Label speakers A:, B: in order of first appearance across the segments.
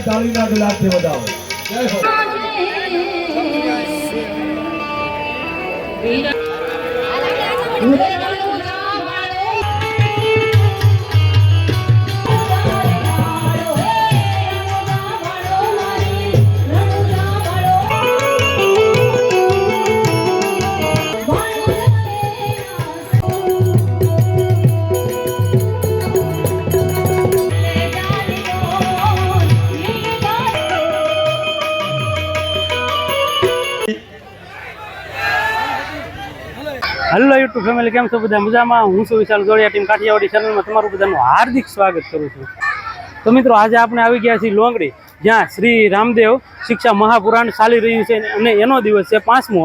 A: એક તાળીના ગુલાબથી વધાવો જય હો
B: યુટ્યુબ ફેમિલી કેમ છો બધા? મજામાં? હું છું વિશાલ જોડિયા ટીમ કાઠિયાવાડી ચેનલમાં તમારું બધાનું હાર્દિક સ્વાગત કરું છું. તો મિત્રો, આજે આપણે આવી ગયા છીએ લોંગડી, જ્યાં શ્રી રામદેવ શિક્ષા મહાપુરાણ ચાલી રહ્યું છે અને એનો દિવસ છે પાંચમો.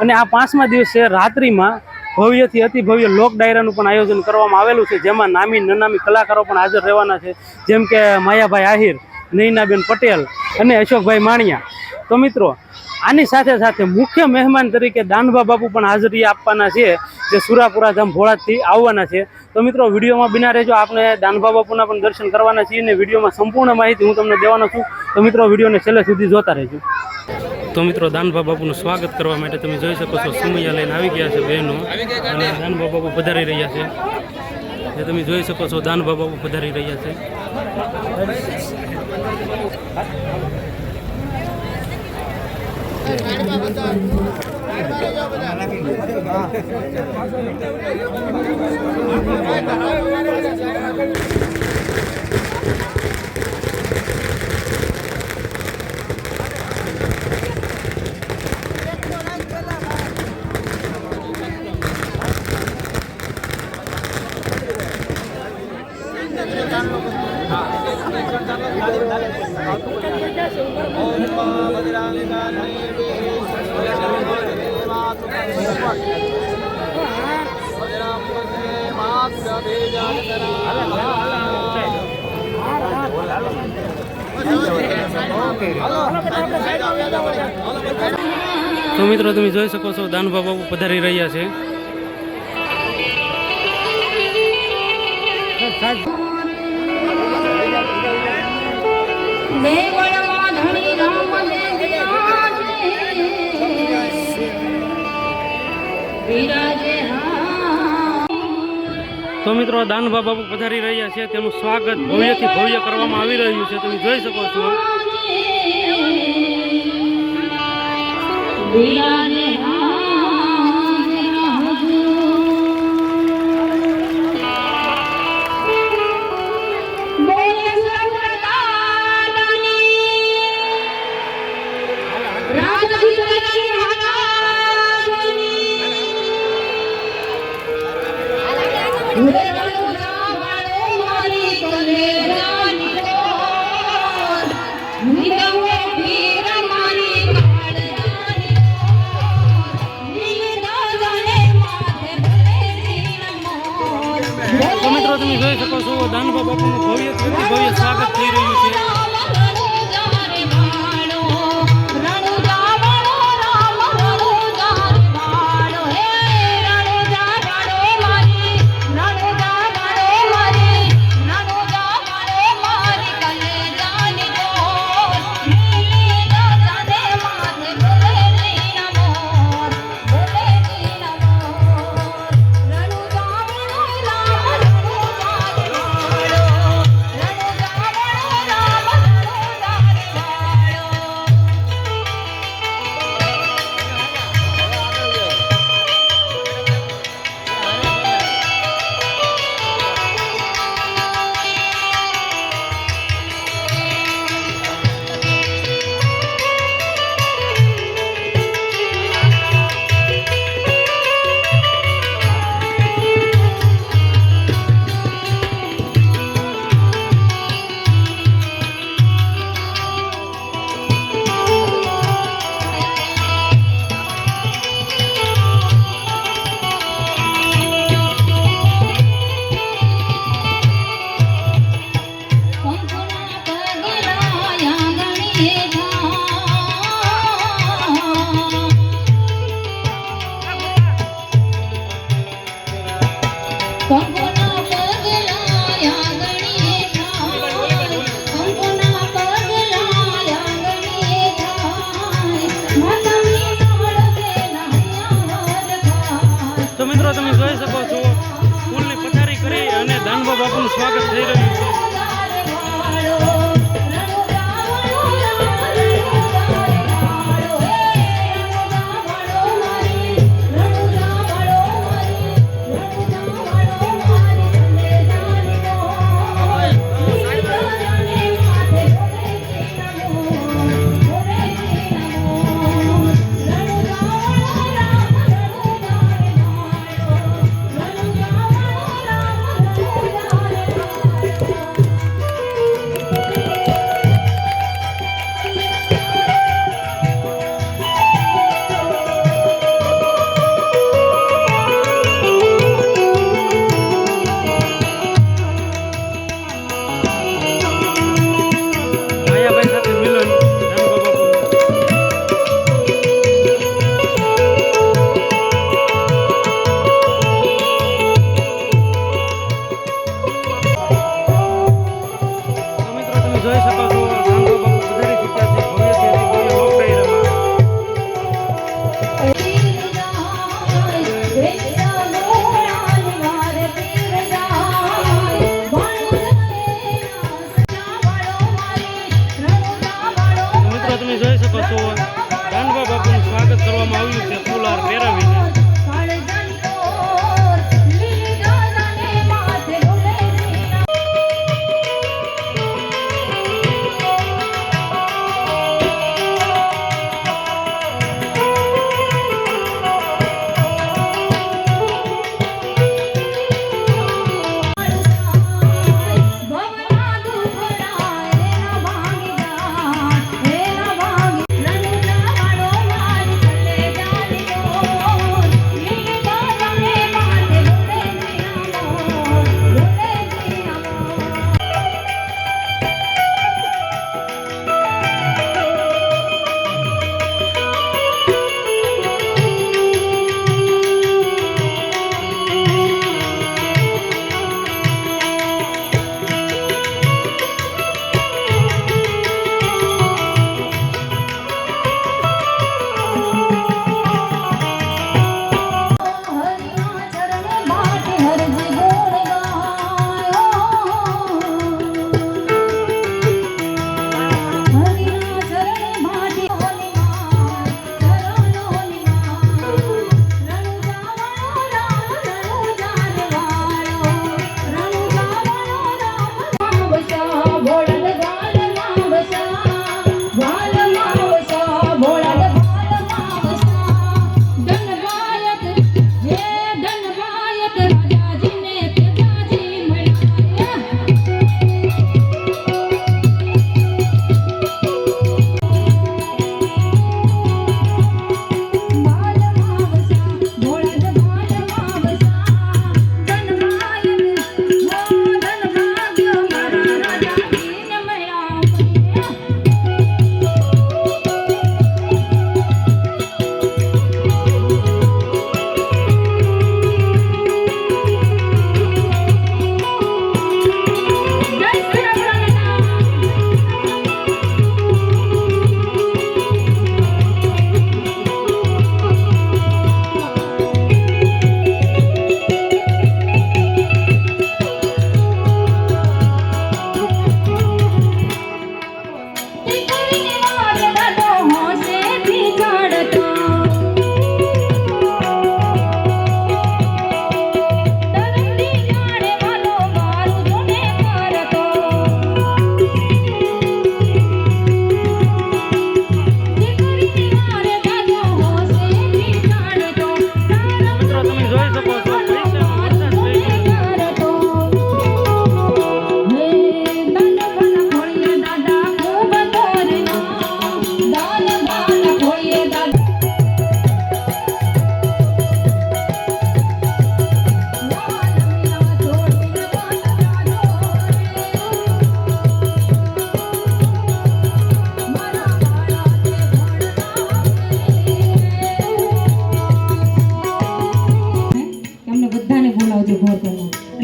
B: અને આ પાંચમા દિવસે રાત્રિમાં ભવ્યથી અતિ ભવ્ય લોક ડાયરાનું પણ આયોજન કરવામાં આવેલું છે, જેમાં નામી નનામી કલાકારો પણ હાજર રહેવાના છે, જેમ કે માયાભાઈ આહિર, નૈનાબેન પટેલ અને અશોકભાઈ માણિયા. તો મિત્રો, આની સાથે સાથે મુખ્ય મહેમાન તરીકે દાનભા બાપુ પણ હાજરી આપવાના છે. જે સુરાપુરા ધામ ભોળાથી આવવાના છે. તો મિત્રો, વિડીયોમાં બિના રહેજો. આપણે દાનભા બાપુના પણ દર્શન કરવાના છીએ અને વિડીયોમાં સંપૂર્ણ માહિતી હું તમને દેવાનો છું. તો મિત્રો, વિડીયોને છેલ્લે સુધી જોતા રહેજો. તો મિત્રો દાનભા બાપુનું સ્વાગત કરવા માટે તમે જોઈ શકો છો, સુમૈયા લઈને આવી ગયા છે બહેનો અને દાનભા બાપુ પધારી રહ્યા છે. જે તમે જોઈ શકો છો દાનભા બાપુ પધારી રહ્યા છે. Om Bhadrangi Bhadrangi તો મિત્રો તમે જોઈ શકો છો દાનુભા બાબુ પધારી રહ્યા છે.
C: દેવળમાં
B: મિત્રો દાનભા બાપુ પધારી રહ્યા છે. તેનું સ્વાગત ભવ્યથી ભવ્ય કરવામાં આવી રહ્યું છે. તમે જોઈ શકો છો.
C: વિરાજે
B: મિત્રો તમે જોઈ શકો છો ફૂલની પથારી કરી અને દાનબા બાપુનું સ્વાગત થઈ
C: રહ્યું મિત્રો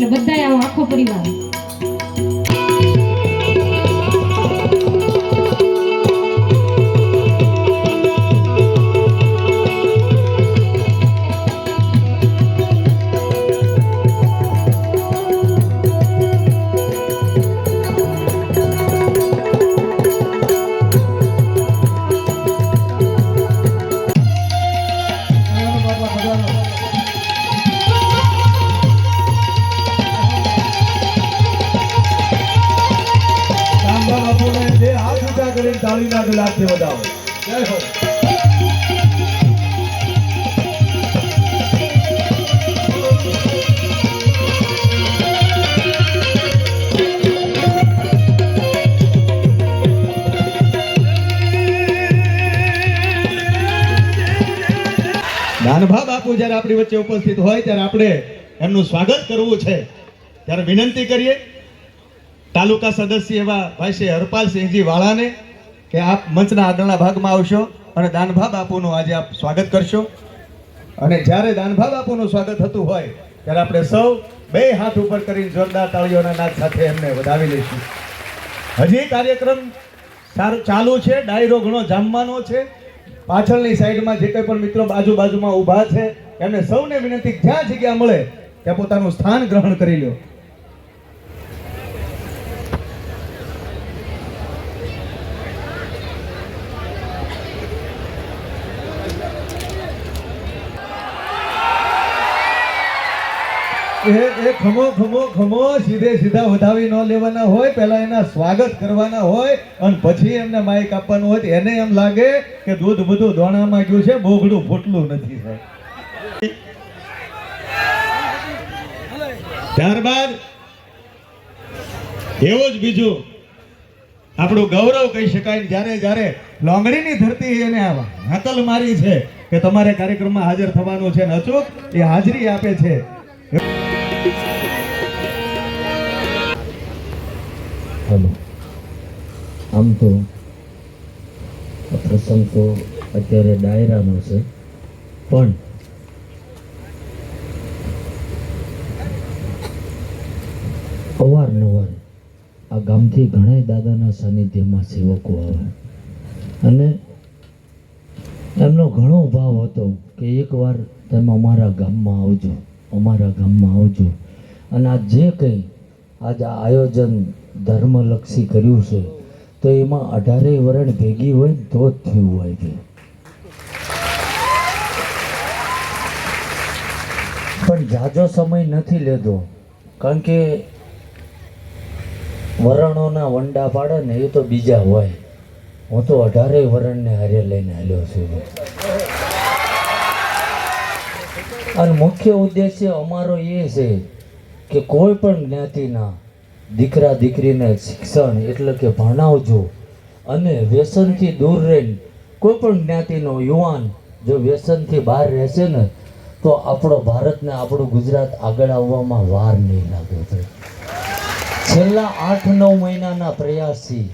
C: એટલે બધા આવો આખો પરિવાર.
D: દાનભા બાપુ જ્યારે આપણી વચ્ચે ઉપસ્થિત હોય ત્યારે આપણે એમનું સ્વાગત કરવું છે. ત્યારે વિનંતી કરીએ, તાલુકા સદસ્ય એવા ભાઈ શ્રી હરપાલસિંહજી વાળાને કે આપ મંચના આગળના ભાગમાં આવશો અને દાનભા બાપુનું આજે આપ સ્વાગત કરશો. અને જ્યારે દાનભા બાપુનું સ્વાગત થતું હોય ત્યારે આપણે સૌ બે હાથ ઉપર કરીને જોરદાર તાળીઓના નાદ સાથે એમને વધાવી લઈશું. હજી કાર્યક્રમ સારું, ચાલુ છે, ડાયરો ઘણો જામવાનો છે. પાછળની સાઈડમાં જે કંઈ પણ મિત્રો બાજુ બાજુમાં ઊભા છે, એમને સૌને વિનંતી, જ્યાં જગ્યા મળે, ત્યાં પોતાનું સ્થાન ગ્રહણ કરી લો એ એ ખમો ખમો ખમો, સીધે સીધા વધાવી ન લેવાના હોય, પહેલા એના સ્વાગત કરવાના હોય, અને પછી એમને માઇક આપવાનું હોય એને એમ લાગે કે દૂધ બધું દોણામાં ગયું છે, બોગડું ફૂટલું નથી ત્યારબાદ એવું જ બીજું, આપણું ગૌરવ કહી શકાય જ્યારે જ્યારે લોંગડીની ધરતી એને હાકલ મારી છે કે તમારે કાર્યક્રમમાં હાજર થવાનું છે ને અચૂક, એ હાજરી આપે છે.
E: હલો આમ તો આ પ્રસંગ તો અત્યારે ડાયરાનો છે. પણ અવારનવાર આ ગામથી ઘણા દાદાના સાનિધ્યમાં સેવકો આવે. અને એમનો ઘણો ભાવ હતો કે એકવાર તમે અમારા ગામમાં આવજો, અમારા ગામમાં આવજો. અને આ જે કંઈ આજ આયોજન ધર્મલક્ષી કર્યું છે. તો એમાં અઢારેય વરણ ભેગી હોય તો જ થયું હોય છે. પણ જાજો સમય નથી લેતો. કારણ કે વરણોના વંડા પાડે ને એ તો બીજા હોય. હું તો અઢારેય વરણને હારે લઈને હાલ્યો છું. અને મુખ્ય ઉદ્દેશ્ય અમારો એ છે કે કોઈ પણ જ્ઞાતિના દીકરા દીકરીને શિક્ષણ એટલે કે ભણાવજો અને વ્યસનથી દૂર રહીને કોઈ પણ જ્ઞાતિનો યુવાન જો વ્યસનથી બહાર રહેશે ને, તો આપણો ભારતને આપણું ગુજરાત આગળ આવવામાં વાર નહીં લાગે છેલ્લા આઠ નવ મહિનાના પ્રયાસથી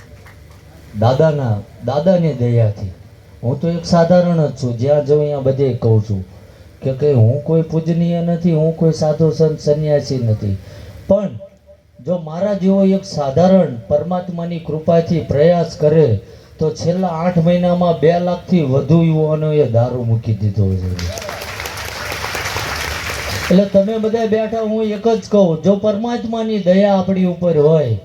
E: દાદાના, દાદાની દયાથી હું તો એક સાધારણ જ છું, જ્યાં જઉં ત્યાં બધે કહું છું. કે કે હું કોઈ પૂજનીય નથી, હું કોઈ સાધુ સંત, સંન્યાસી નથી. પણ જો મારા જેવો એક સાધારણ પરમાત્માની કૃપાથી પ્રયાસ કરે, તો છેલ્લા આઠ મહિનામાં બે લાખથી વધુ યુવાનોએ દારૂ મૂકી દીધો છે. એટલે તમે બધા બેઠા, હું એક જ કહું, જો પરમાત્માની દયા આપણી ઉપર હોય,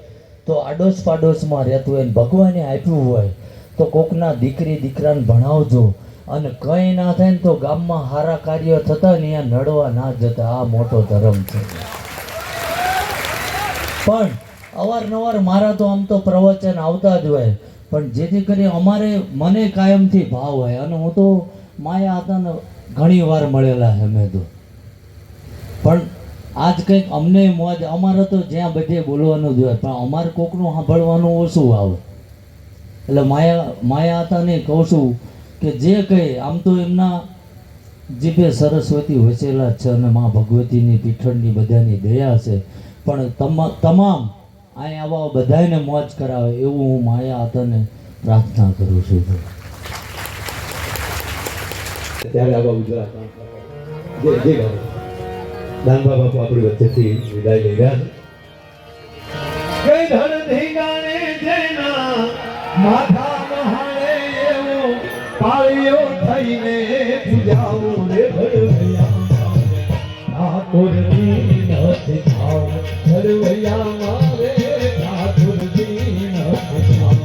E: તો આડોશ પાડોશમાં રહેતું હોય ભગવાને આપ્યું હોય, તો કોકના દીકરી, દીકરાને ભણાવજો. અને કંઈ ના થાય ને તો ગામમાં સારા કાર્ય થતા ને અહીંયા નડવા ના જતા. આ મોટો ધર્મ છે. પણ અવારનવાર મારા તો આમ તો પ્રવચન આવતા જ હોય. પણ જેથી કરી અમારે મને કાયમથી ભાવ હોય. અને હું તો માયા હતા ઘણી વાર મળેલા મેં તો. પણ આજ કંઈક અમને મોજ અમારે તો જ્યાં બધે બોલવાનું જ હોય. પણ અમારે કોકનું સાંભળવાનું ઓછું આવે. એટલે માયા માયા હતા ને કહું છું કે જે કંઈ આમ તો એમના જીભે સરસ્વતી વસેલા છે અને મા ભગવતીની પીઠળની બધાની દયા છે. પણ તમામ અહીં આવા બધાને મોજ કરાવે એવું હું માયા હતાને પ્રાર્થના કરું છું.
D: ત્યારે આવા ગુજરાત જે જે દાનબા બાપુ આપણી વચ્ચેથી વિદાય લઈ રહ્યા છે. માથા પાળ્યો થઈને પૂજાવું રે ભરવૈયા. ઠાકોરજી નથી ખાવ ભરવૈયા મારે ઠાકોર દી નથી થાવ.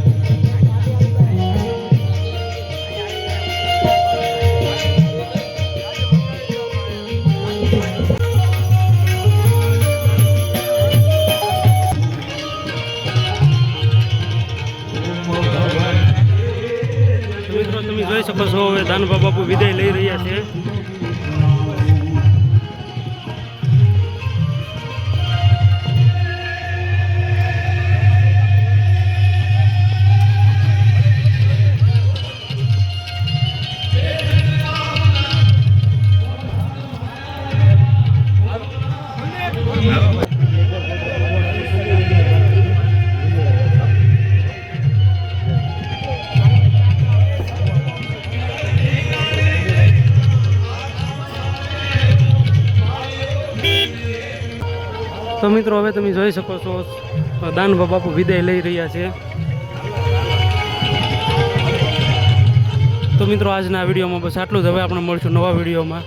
D: ભગવાન
B: છો હવે દાનભા બાપુ વિદાય લઈ રહ્યા છે. મિત્રો, હવે તમે જોઈ શકો છો દાનભા બાપુ વિદાય લઈ રહ્યા છે. તો મિત્રો, આજના વિડીયોમાં બસ આટલું જ. હવે આપણે મળશું નવા વિડીયોમાં.